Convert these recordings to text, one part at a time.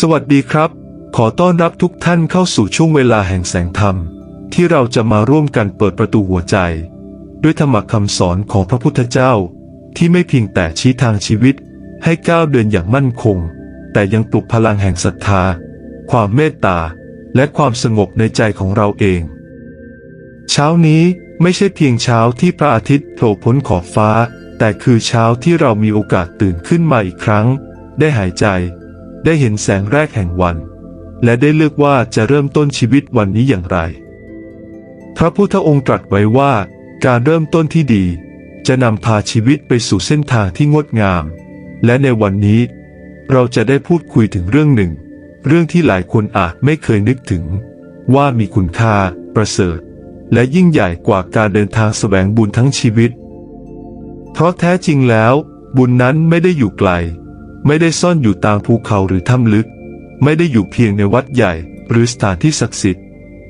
สวัสดีครับ ขอต้อนรับทุกท่านเข้าสู่ช่วงเวลาแห่งแสงธรรม ที่เราจะมาร่วมกันเปิดประตูหัวใจ ด้วยธรรมคำสอนของพระพุทธเจ้า ที่ไม่เพียงแต่ชี้ทางชีวิต ให้ก้าวเดินอย่างมั่นคง แต่ยังปลุกพลังแห่งศรัทธา ความเมตตา และความสงบในใจของเราเอง เช้านี้ไม่ใช่เพียงเช้าที่พระอาทิตย์โผล่พ้นขอบฟ้า แต่คือเช้าที่เรามีโอกาสตื่นขึ้นมาอีกครั้ง ได้หายใจ ได้เห็นแสงแรกแห่งวัน และได้เลือกว่าจะเริ่มต้นชีวิตวันนี้อย่างไร พระพุทธองค์ตรัสไว้ว่า การเริ่มต้นที่ดี จะนำพาชีวิตไปสู่เส้นทางที่งดงาม และในวันนี้ เราจะได้พูดคุยถึงเรื่องหนึ่ง เรื่องที่หลายคนอาจไม่เคยนึกถึง ว่ามีคุณค่า ประเสริฐ และยิ่งใหญ่กว่าการเดินทางแสวงบุญทั้งชีวิต เพราะแท้จริงแล้ว บุญนั้นไม่ได้อยู่ไกล ไม่ได้ซ่อนอยู่ตามภูเขาหรือถ้ำลึก ไม่ได้อยู่เพียงในวัดใหญ่ หรือสถานที่ศักดิ์สิทธิ์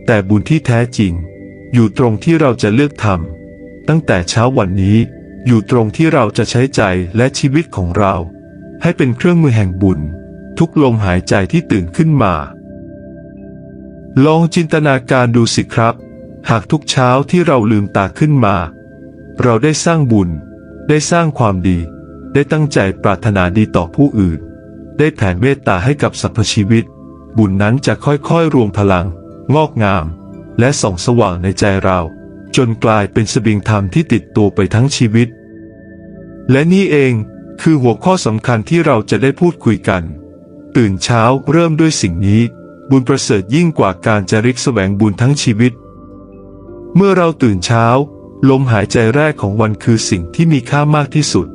แต่บุญที่แท้จริง อยู่ตรงที่เราจะเลือกทำตั้งแต่เช้าวันนี้ อยู่ตรงที่เราจะใช้ใจและชีวิตของเรา ให้เป็นเครื่องมือแห่งบุญ ทุกลมหายใจที่ตื่นขึ้นมา ลองจินตนาการดูสิครับ หากทุกเช้าที่เราลืมตาขึ้นมา เราได้สร้างบุญ ได้สร้างความดี ได้ตั้งใจปรารถนาดีต่อผู้อื่น ได้แผ่เมตตาให้กับสรรพชีวิต บุญนั้นจะค่อยๆรวมพลัง งอกงาม และส่องสว่างในใจเรา จนกลายเป็นสบิงธรรมที่ติดตัวไปทั้งชีวิต และนี่เองคือหัวข้อสำคัญที่เราจะได้พูดคุยกัน ตื่นเช้าเริ่มด้วยสิ่งนี้ บุญประเสริฐยิ่งกว่าการจะริกแสวงบุญทั้งชีวิต เมื่อเราตื่นเช้า ลมหายใจแรกของวันคือสิ่งที่มีค่ามากที่สุด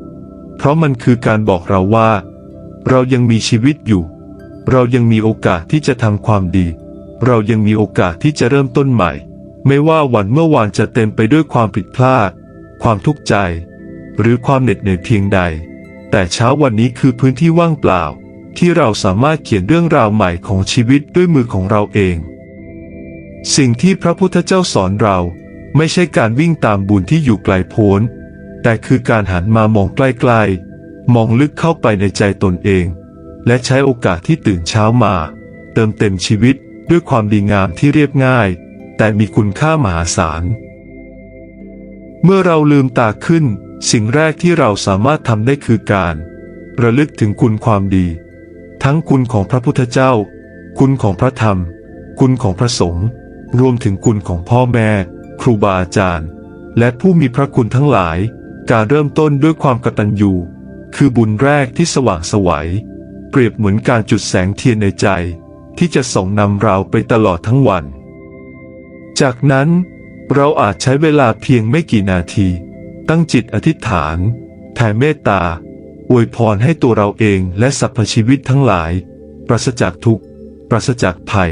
เพราะมันคือการบอกเราว่า เรายังมีชีวิตอยู่ เรายังมีโอกาสที่จะทำความดี เรายังมีโอกาสที่จะเริ่มต้นใหม่ ไม่ว่าวันเมื่อวานจะเต็มไปด้วยความผิดพลาด ความทุกข์ใจ หรือความเหน็ดเหนื่อยเพียงใด แต่เช้าวันนี้คือพื้นที่ว่างเปล่า ที่เราสามารถเขียนเรื่องราวใหม่ของชีวิตด้วยมือของเราเอง สิ่งที่พระพุทธเจ้าสอนเรา ไม่ใช่การวิ่งตามบุญที่อยู่ไกลโพ้น แต่คือการหันมามองใกล้ๆ มองลึกเข้าไปในใจตนเอง และใช้โอกาสที่ตื่นเช้ามา เติมเต็มชีวิตด้วยความดีงามที่เรียบง่าย แต่มีคุณค่ามหาศาล เมื่อเราลืมตาขึ้น สิ่งแรกที่เราสามารถทำได้คือการ ระลึกถึงคุณความดี ทั้งคุณของพระพุทธเจ้า คุณของพระธรรม คุณของพระสงฆ์รวมถึงคุณของพ่อแม่ ครูบาอาจารย์ และผู้มีพระคุณทั้งหลาย การเริ่มต้นด้วยความกตัญญูคือบุญแรกที่สว่างสวัยเปรียบเหมือนการจุดแสงเทียนในใจ ที่จะส่องนำเราไปตลอดทั้งวัน จากนั้นเราอาจใช้เวลาเพียงไม่กี่นาที ตั้งจิตอธิษฐานแผ่เมตตาอวยพรให้ตัวเราเองและสรรพชีวิตทั้งหลาย ปราศจากทุกข์ ปราศจากภัย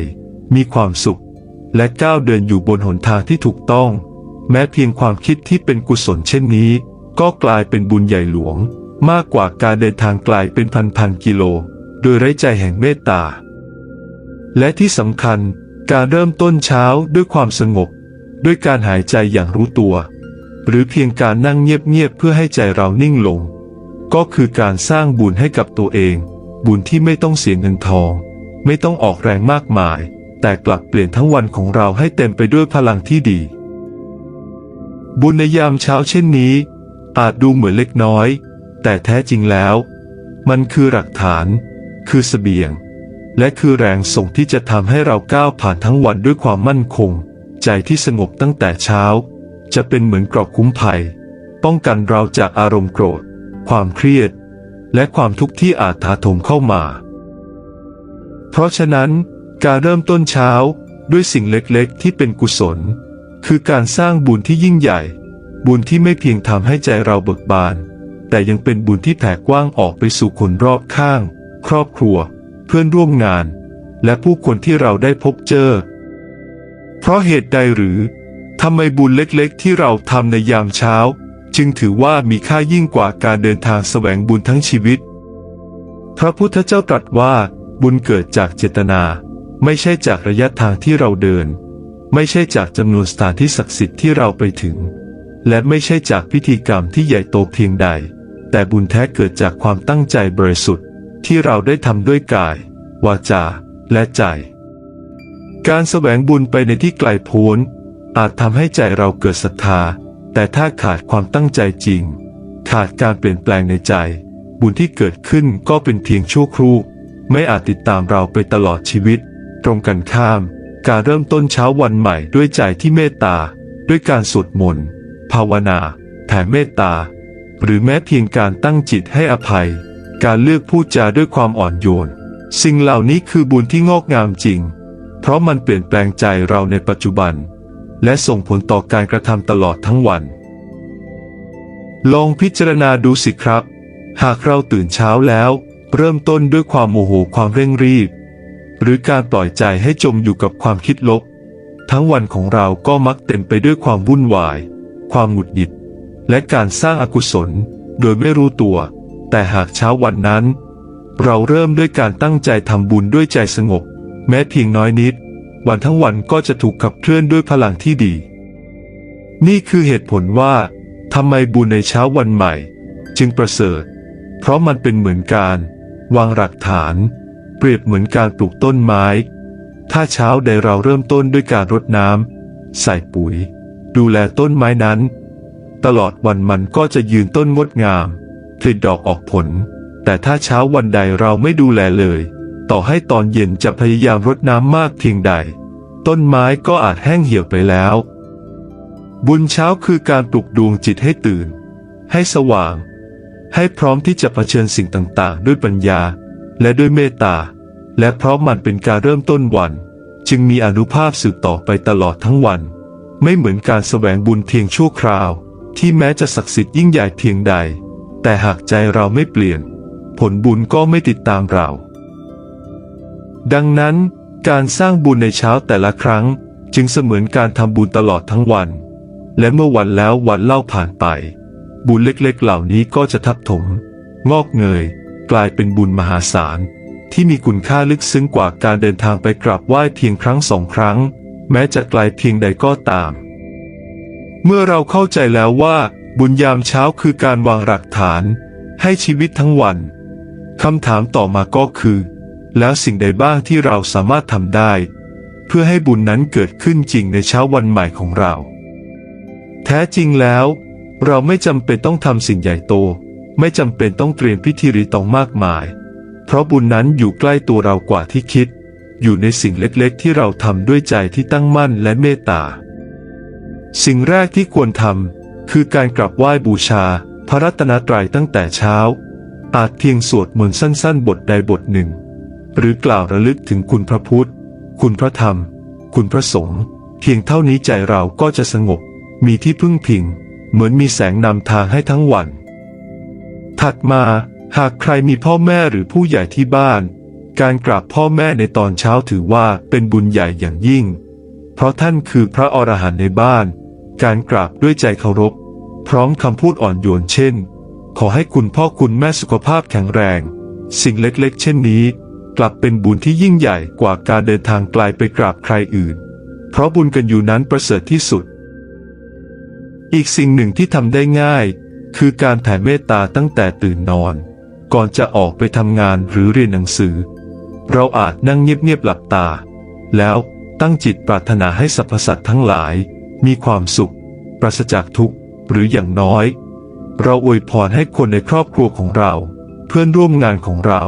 มีความสุข และก้าวเดินอยู่บนหนทางที่ถูกต้อง แม้เพียงความคิดที่เป็นกุศลเช่นนี้ ก็กลายเป็นบุญใหญ่หลวง มากกว่าการเดินทางไกลเป็นพันๆกิโล โดยไร้ใจแห่งเมตตา และที่สำคัญการเริ่มต้นเช้าด้วยความสงบ ด้วยการหายใจอย่างรู้ตัว หรือเพียงการนั่งเงียบๆเพื่อให้ใจเรานิ่งลง ก็คือการสร้างบุญให้กับตัวเอง บุญที่ไม่ต้องเสียเงินทอง ไม่ต้องออกแรงมากมาย แต่กลับเปลี่ยนทั้งวันของเราให้เต็มไปด้วยพลังที่ดี บุญในยามเช้าเช่นนี้ อาจดูเหมือนเล็กน้อย แต่แท้จริงแล้ว มันคือหลักฐาน คือเสบียง และคือแรงส่งที่จะทำให้เราก้าวผ่านทั้งวันด้วยความมั่นคง ใจที่สงบตั้งแต่เช้า จะเป็นเหมือนกรอบคุ้มภัย ป้องกันเราจากอารมณ์โกรธ ความเครียด และความทุกข์ที่อาจถาโถมเข้ามา เพราะฉะนั้น การเริ่มต้นเช้าด้วยสิ่งเล็กๆ ที่เป็นกุศล คือการสร้างบุญที่ยิ่งใหญ่ บุญที่ไม่เพียงทำให้ใจเราเบิกบาน แต่ยังเป็นบุญที่แผ่กว้างออกไปสู่คนรอบข้าง ครอบครัว เพื่อนร่วมงาน และผู้คนที่เราได้พบเจอ เพราะเหตุใดหรือทำไมบุญเล็กๆ ที่เราทำในยามเช้า จึงถือว่ามีค่ายิ่งกว่าการเดินทางแสวงบุญทั้งชีวิต พระพุทธเจ้าตรัสว่าบุญเกิดจากเจตนา ไม่ใช่จากระยะทางที่เราเดิน ไม่ใช่จากจำนวนสถานที่ศักดิ์สิทธิ์ที่เราไปถึง และไม่ใช่จากพิธีกรรมที่ใหญ่โตเพียงใด แต่บุญแท้เกิดจากความตั้งใจบริสุทธิ์ ที่เราได้ทำด้วยกาย วาจา และใจ การแสวงบุญไปในที่ไกลโพ้น อาจทำให้ใจเราเกิดศรัทธา แต่ถ้าขาดความตั้งใจจริง ขาดการเปลี่ยนแปลงในใจ บุญที่เกิดขึ้นก็เป็นเพียงชั่วครู่ ไม่อาจติดตามเราไปตลอดชีวิต ตรงกันข้าม การเริ่มต้นเช้าวันใหม่ด้วยใจที่เมตตา ด้วยการสวดมนต์ ภาวนาแผ่เมตตา หรือแม้เพียงการตั้งจิตให้อภัย การเลือกพูดจาด้วยความอ่อนโยน สิ่งเหล่านี้คือบุญที่งอกงามจริง เพราะมันเปลี่ยนแปลงใจเราในปัจจุบัน และส่งผลต่อการกระทำตลอดทั้งวัน ลองพิจารณาดูสิครับ หากเราตื่นเช้าแล้ว เริ่มต้นด้วยความโมโหความเร่งรีบ หรือการปล่อยใจให้จมอยู่กับความคิดลบ ทั้งวันของเราก็มักเต็มไปด้วยความวุ่นวาย ความหงุดหงิด และการสร้างอากุศล โดยไม่รู้ตัว แต่หากเช้าวันนั้น เราเริ่มด้วยการตั้งใจทำบุญด้วยใจสงบ แม้เพียงน้อยนิด วันทั้งวันก็จะถูกขับเคลื่อนด้วยพลังที่ดี นี่คือเหตุผลว่าทำไมบุญในเช้าวันใหม่ จึงประเสริฐ เพราะมันเป็นเหมือนการวางหลักฐาน เปรียบเหมือนการปลูกต้นไม้ ถ้าเช้าใดเราเริ่มต้นด้วยการรดน้ำใส่ปุ๋ย ดูแลต้นไม้นั้น ตลอดวันมันก็จะยืนต้นงดงามผลิดอกออกผล แต่ถ้าเช้าวันใดเราไม่ดูแลเลย ต่อให้ตอนเย็นจะพยายามรดน้ำมากเพียงใด ต้นไม้ก็อาจแห้งเหี่ยวไปแล้ว บุญเช้าคือการปลุกดวงจิตให้ตื่น ให้สว่าง ให้พร้อมที่จะเผชิญสิ่งต่างๆ ด้วยปัญญา และด้วยเมตตา และเพราะมันเป็นการเริ่มต้นวัน จึงมีอนุภาพสืบต่อไปตลอดทั้งวัน ไม่เหมือนการแสวงบุญเพียงชั่วคราว ที่แม้จะศักดิ์สิทธิ์ยิ่งใหญ่เพียงใด แต่หากใจเราไม่เปลี่ยน ผลบุญก็ไม่ติดตามเรา ดังนั้น การสร้างบุญในเช้าแต่ละครั้ง จึงเสมือนการทำบุญตลอดทั้งวัน และเมื่อวันแล้ววันเล่าผ่านไป บุญเล็กๆเหล่านี้ก็จะทับถม งอกเงย กลายเป็นบุญมหาศาลที่มีคุณค่าลึกซึ้งกว่าการเดินทางไปกราบไหว้เพียงครั้งสองครั้ง แม้จะไกลเพียงใดก็ตาม เมื่อเราเข้าใจแล้วว่าบุญยามเช้าคือการวางหลักฐานให้ชีวิตทั้งวันคำถามต่อมาก็คือ แล้วสิ่งใดบ้างที่เราสามารถทำได้ เพื่อให้บุญนั้นเกิดขึ้นจริงในเช้าวันใหม่ของเรา แท้จริงแล้ว เราไม่จำเป็นต้องทำสิ่งใหญ่โต ไม่จำเป็นต้องเตรียมพิธีรีตองมากมาย เพราะบุญนั้นอยู่ใกล้ตัวเรากว่าที่คิด อยู่ในสิ่งเล็กๆ ที่เราทำด้วยใจที่ตั้งมั่นและเมตตา สิ่งแรกที่ควรทำคือการกราบไหว้บูชา พระรัตนตรัยตั้งแต่เช้า อาจเพียงสวดมนต์สั้น ๆ บทใดบทหนึ่ง หรือกล่าวระลึกถึงคุณพระพุทธ คุณพระธรรม คุณพระสงฆ์เพียงเท่านี้ใจเราก็จะสงบ มีที่พึ่งพิง เหมือนมีแสงนำทางให้ทั้งวัน ถัดมาหากใครมีพ่อแม่หรือผู้ใหญ่ที่บ้าน การกราบพ่อแม่ในตอนเช้าถือว่าเป็นบุญใหญ่อย่างยิ่ง เพราะท่านคือพระอรหันต์ในบ้าน การกราบด้วยใจเคารพ พร้อมคำพูดอ่อนโยนเช่น ขอให้คุณพ่อคุณแม่สุขภาพแข็งแรง สิ่งเล็กๆ เช่นนี้ กลับเป็นบุญที่ยิ่งใหญ่กว่าการเดินทางไกลไปกราบใครอื่น เพราะบุญกันอยู่นั้นประเสริฐที่สุด อีกสิ่งหนึ่งที่ทำได้ง่าย คือการแผ่เมตตาตั้งแต่ตื่นนอน ก่อนจะออกไปทำงานหรือเรียนหนังสือ เราอาจนั่งเงียบๆหลับตา แล้วตั้งจิตปรารถนาให้สรรพสัตว์ทั้งหลาย มีความสุข ปราศจากทุกข์หรืออย่างน้อย เราอวยพรให้คนในครอบครัวของเรา เพื่อนร่วมงานของเรา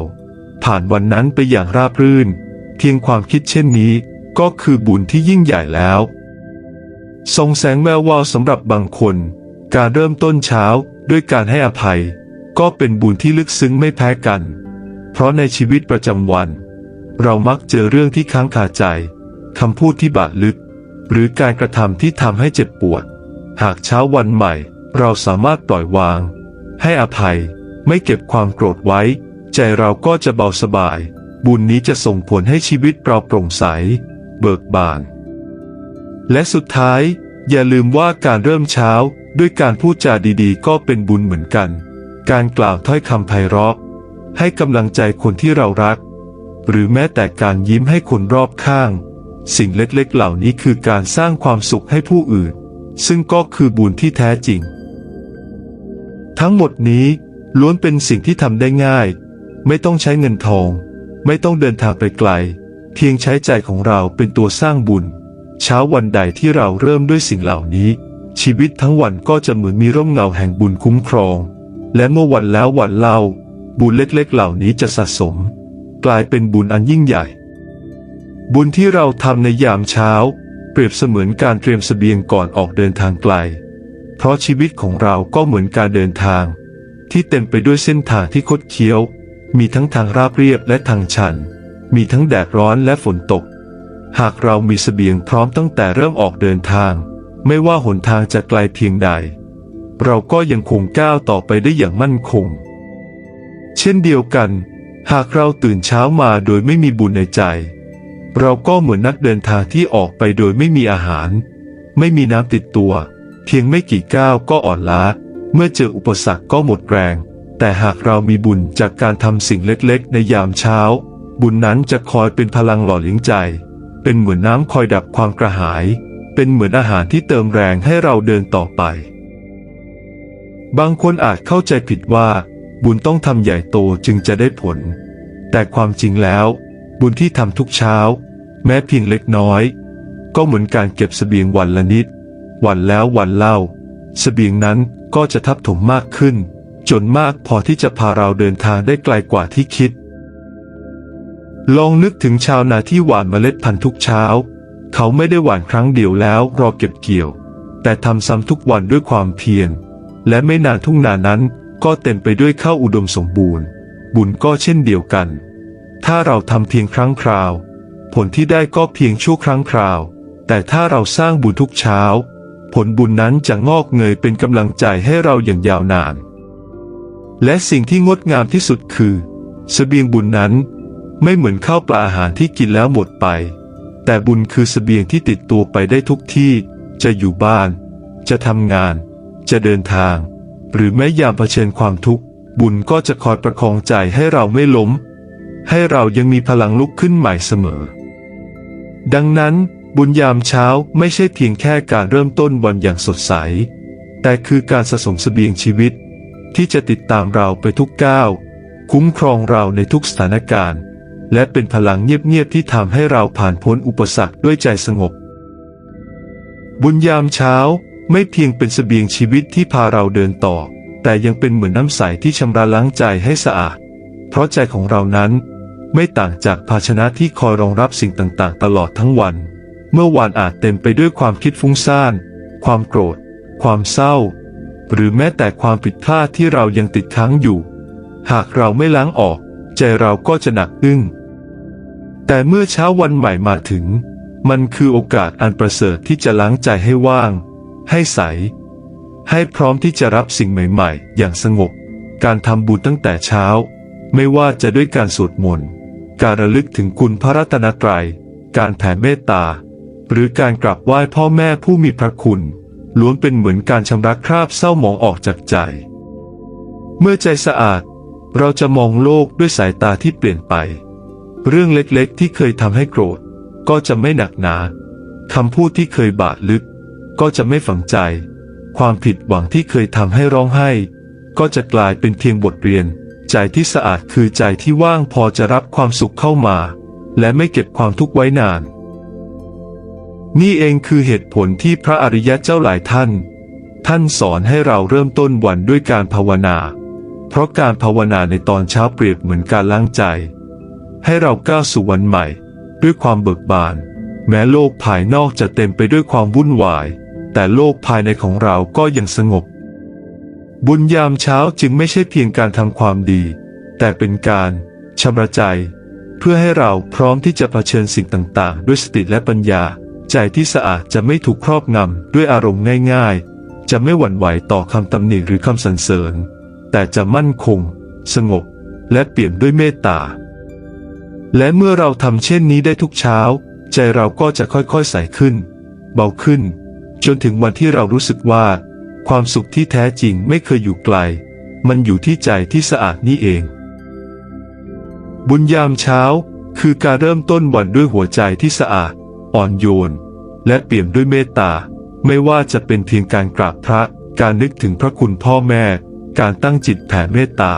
ผ่านวันนั้นไปอย่างราบรื่น เพียงความคิดเช่นนี้ก็คือบุญที่ยิ่งใหญ่แล้วส่งแสงแวววาวสำหรับบางคน การเริ่มต้นเช้าด้วยการให้อภัย ก็เป็นบุญที่ลึกซึ้งไม่แพ้กัน เพราะในชีวิตประจำวัน เรามักเจอเรื่องที่ค้างคาใจ คำพูดที่บาดลึก หรือการกระทำที่ทำให้เจ็บปวด หากเช้าวันใหม่ เราสามารถปล่อยวาง ให้อภัย ไม่เก็บความโกรธไว้ ใจเราก็จะเบาสบาย บุญนี้จะส่งผลให้ชีวิตเราโปร่งใส เบิกบาน และสุดท้าย อย่าลืมว่าการเริ่มเช้าด้วยการพูดจาดีๆ ก็เป็นบุญเหมือนกัน การกล่าวถ้อยคำไพเราะให้กำลังใจคนที่เรารัก หรือแม้แต่การยิ้มให้คนรอบข้าง สิ่งเล็กๆ เหล่านี้คือการสร้างความสุขให้ผู้อื่น ซึ่งก็คือบุญที่แท้จริง ทั้งหมดนี้ล้วนเป็นสิ่งที่ทำได้ง่าย ไม่ต้องใช้เงินทอง ไม่ต้องเดินทางไปไกล เพียงใช้ใจของเราเป็นตัวสร้างบุญ เช้าวันใดที่เราเริ่มด้วยสิ่งเหล่านี้ ชีวิตทั้งวันก็จะเหมือนมีร่มเงาแห่งบุญคุ้มครอง และเมื่อวันแล้ววันเล่าบุญเล็กๆ เหล่านี้จะสะสม กลายเป็นบุญอันยิ่งใหญ่ บุญที่เราทำในยามเช้า เปรียบเสมือนการเตรียมเสบียงก่อนออกเดินทางไกล เพราะชีวิตของเราก็เหมือนการเดินทาง ที่เต็มไปด้วยเส้นทางที่คดเคี้ยว มีทั้งทางราบเรียบและทางชัน มีทั้งแดดร้อนและฝนตก หากเรามีเสบียงพร้อมตั้งแต่เริ่มออกเดินทาง ไม่ว่าหนทางจะไกลเพียงใด เราก็ยังคงก้าวต่อไปได้อย่างมั่นคง เช่นเดียวกัน หากเราตื่นเช้ามาโดยไม่มีบุญในใจ เราก็เหมือนนักเดินทางที่ออกไปโดยไม่มีอาหาร ไม่มีน้ำติดตัว เพียงไม่กี่ก้าวก็อ่อนล้า เมื่อเจออุปสรรคก็หมดแรง แต่หากเรามีบุญจากการทำสิ่งเล็กๆ ในยามเช้า บุญนั้นจะคอยเป็นพลังหล่อเลี้ยงใจ เป็นเหมือนน้ำคอยดับความกระหาย เป็นเหมือนอาหารที่เติมแรงให้เราเดินต่อไป บางคนอาจเข้าใจผิดว่า บุญต้องทำใหญ่โตจึงจะได้ผล แต่ความจริงแล้ว บุญที่ทำทุกเช้า แม้เพียงเล็กน้อย ก็เหมือนการเก็บเสบียงวันละนิด วันแล้ววันเล่าเสบียงนั้นก็จะทับถมมากขึ้น จนมากพอที่จะพาเราเดินทางได้ไกลกว่าที่คิด ลองนึกถึงชาวนาที่หว่านเมล็ดพันธุ์ทุกเช้า เขาไม่ได้หว่านครั้งเดียวแล้วรอเก็บเกี่ยว แต่ทำซ้ำทุกวันด้วยความเพียรและไม่นานทุ่งนานั้น ก็เต็มไปด้วยข้าวอุดมสมบูรณ์ บุญก็เช่นเดียวกัน ถ้าเราทำเพียงครั้งคราว ผลที่ได้ก็เพียงชั่วครั้งคราว แต่ถ้าเราสร้างบุญทุกเช้า ผลบุญนั้นจะงอกเงยเป็นกำลังใจให้เราอย่างยาวนาน และสิ่งที่งดงามที่สุดคือเสบียงบุญนั้นไม่เหมือนข้าวปลาอาหารที่กินแล้วหมดไป แต่บุญคือเสบียงที่ติดตัวไปได้ทุกที่ จะอยู่บ้าน จะทำงาน จะเดินทาง หรือแม้ยามเผชิญความทุกข์ บุญก็จะคอยประคองใจให้เราไม่ล้ม ให้เรายังมีพลังลุกขึ้นใหม่เสมอ ดังนั้น บุญยามเช้าไม่ใช่เพียงแค่การเริ่มต้นวันอย่างสดใส แต่คือการสะสมเสบียงชีวิต ที่จะติดตามเราไปทุกก้าว คุ้มครองเราในทุกสถานการณ์ และเป็นพลังเงียบๆที่ทำให้เราผ่านพ้นอุปสรรคด้วยใจสงบ บุญยามเช้า ไม่เพียงเป็นเสบียงชีวิตที่พาเราเดินต่อ แต่ยังเป็นเหมือนน้ำใสที่ชำระล้างใจให้สะอาด เพราะใจของเรานั้น ไม่ต่างจากภาชนะที่คอยรองรับสิ่งต่างๆ ตลอดทั้งวัน เมื่อวานอาจเต็มไปด้วยความคิดฟุ้งซ่าน ความโกรธ ความเศร้า หรือแม้แต่ความผิดพลาดที่เรายังติดค้างอยู่ หากเราไม่ล้างออก ใจเราก็จะหนักอึ้งแต่เมื่อเช้าวันใหม่มาถึง มันคือโอกาสอันประเสริฐที่จะล้างใจให้ว่าง ให้ใส ให้พร้อมที่จะรับสิ่งใหม่ ๆ อย่างสงบ การทำบุญตั้งแต่เช้า ไม่ว่าจะด้วยการสวดมนต์ การระลึกถึงคุณพระรัตนตรัย การแผ่เมตตา หรือการกราบไหว้พ่อแม่ผู้มีพระคุณ ล้วนเป็นเหมือนการชำระคราบเศร้าหมองออกจากใจ เมื่อใจสะอาด เราจะมองโลกด้วยสายตาที่เปลี่ยนไป เรื่องเล็กๆที่เคยทำให้โกรธ ก็จะไม่หนักหนาคำพูดที่เคยบาดลึก ก็จะไม่ฝังใจ ความผิดหวังที่เคยทำให้ร้องไห้ ก็จะกลายเป็นเพียงบทเรียน ใจที่สะอาดคือใจที่ว่างพอจะรับความสุขเข้ามา และไม่เก็บความทุกข์ไว้นาน นี่เองคือเหตุผลที่พระอริยะเจ้าหลายท่าน ท่านสอนให้เราเริ่มต้นวันด้วยการภาวนา เพราะการภาวนาในตอนเช้าเปรียบเหมือนการล้างใจ ให้เราก้าวสู่วันใหม่ ด้วยความเบิกบานแม้โลกภายนอกจะเต็มไปด้วยความวุ่นวาย แต่โลกภายในของเราก็ยังสงบ บุญยามเช้าจึงไม่ใช่เพียงการทำความดี แต่เป็นการชำระใจ เพื่อให้เราพร้อมที่จะะเผชิญสิ่งต่างๆ ด้วยสติและปัญญา ใจที่สะอาดจะไม่ถูกครอบงำด้วยอารมณ์ง่ายๆ จะไม่หวั่นไหวต่อคำตำหนิหรือคำสรรเสริญ แต่จะมั่นคง สงบ และเปลี่ยมด้วยเมตตาและเมื่อเราทำเช่นนี้ได้ทุกเช้า ใจเราก็จะค่อยๆใสขึ้น เบาขึ้น จนถึงวันที่เรารู้สึกว่า ความสุขที่แท้จริงไม่เคยอยู่ไกล มันอยู่ที่ใจที่สะอาดนี่เอง บุญยามเช้าคือการเริ่มต้นวันด้วยหัวใจที่สะอาด อ่อนโยน และเปี่ยมด้วยเมตตา ไม่ว่าจะเป็นเพียงการกราบพระ การนึกถึงพระคุณพ่อแม่ การตั้งจิตแผ่เมตตา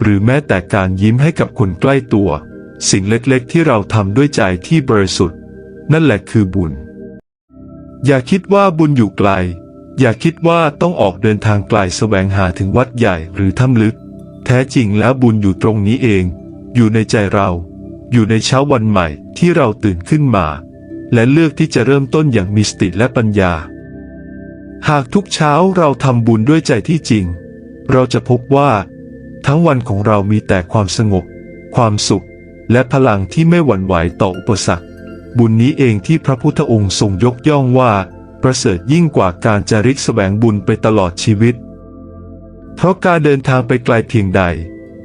หรือแม้แต่การยิ้มให้กับคนใกล้ตัว สิ่งเล็กๆ ที่เราทำด้วยใจที่บริสุทธิ์ นั่นแหละคือบุญ อย่าคิดว่าบุญอยู่ไกล อย่าคิดว่าต้องออกเดินทางไกลแสวงหาถึงวัดใหญ่หรือถ้ำลึก แท้จริงแล้วบุญอยู่ตรงนี้เอง อยู่ในใจเรา อยู่ในเช้าวันใหม่ที่เราตื่นขึ้นมา และเลือกที่จะเริ่มต้นอย่างมีสติและปัญญา หากทุกเช้าเราทำบุญด้วยใจที่จริง เราจะพบว่า ทั้งวันของเรามีแต่ความสงบ ความสุข และพลังที่ไม่หวั่นไหวต่ออุปสรรค บุญนี้เองที่พระพุทธองค์ทรงยกย่องว่า ประเสริฐยิ่งกว่าการจาริกแสวงบุญไปตลอดชีวิต เพราะการเดินทางไปไกลเพียงใด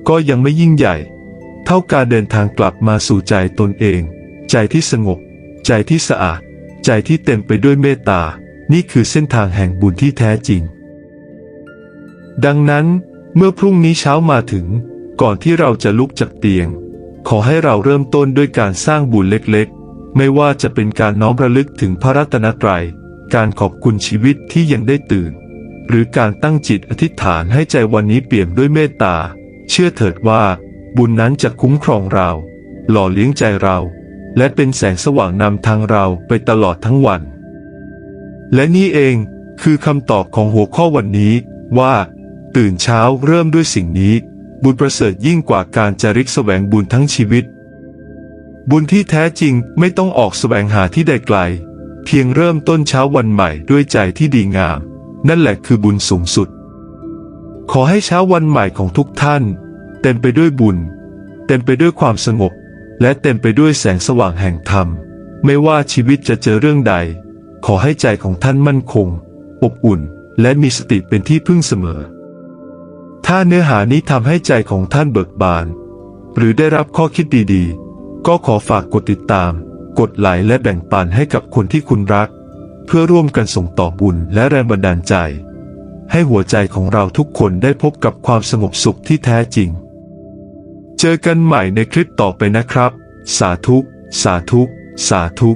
ก็ยังไม่ยิ่งใหญ่ เท่าการเดินทางกลับมาสู่ใจตนเอง ใจที่สงบ ใจที่สะอาด ใจที่เต็มไปด้วยเมตตา นี่คือเส้นทางแห่งบุญที่แท้จริง ดังนั้นเมื่อพรุ่งนี้เช้ามาถึง ก่อนที่เราจะลุกจากเตียง ขอให้เราเริ่มต้นด้วยการสร้างบุญเล็กๆ ไม่ว่าจะเป็นการน้อมระลึกถึงพระรัตนตรัย การขอบคุณชีวิตที่ยังได้ตื่น หรือการตั้งจิตอธิษฐานให้ใจวันนี้เปี่ยมด้วยเมตตา เชื่อเถิดว่าบุญนั้นจะคุ้มครองเรา หล่อเลี้ยงใจเรา และเป็นแสงสว่างนำทางเราไปตลอดทั้งวัน และนี่เองคือคำตอบของหัวข้อวันนี้ว่า ตื่นเช้าเริ่มด้วยสิ่งนี้ บุญประเสริฐยิ่งกว่าการจาริกแสวงบุญทั้งชีวิต บุญที่แท้จริงไม่ต้องออกแสวงหาที่ใดไกล เพียงเริ่มต้นเช้าวันใหม่ด้วยใจที่ดีงาม นั่นแหละคือบุญสูงสุด ขอให้เช้าวันใหม่ของทุกท่าน เต็มไปด้วยบุญ เต็มไปด้วยความสงบ และเต็มไปด้วยแสงสว่างแห่งธรรม ไม่ว่าชีวิตจะเจอเรื่องใด ขอให้ใจของท่านมั่นคง อบอุ่น และมีสติเป็นที่พึ่งเสมอ ถ้าเนื้อหานี้ทำให้ใจของท่านเบิกบาน หรือได้รับข้อคิดดีๆ ก็ขอฝากกดติดตาม กดไลค์และแบ่งปันให้กับคนที่คุณรัก เพื่อร่วมกันส่งต่อบุญและแรงบันดาลใจ ให้หัวใจของเราทุกคนได้พบกับความสงบสุขที่แท้จริง เจอกันใหม่ในคลิปต่อไปนะครับ สาธุ สาธุ สาธุ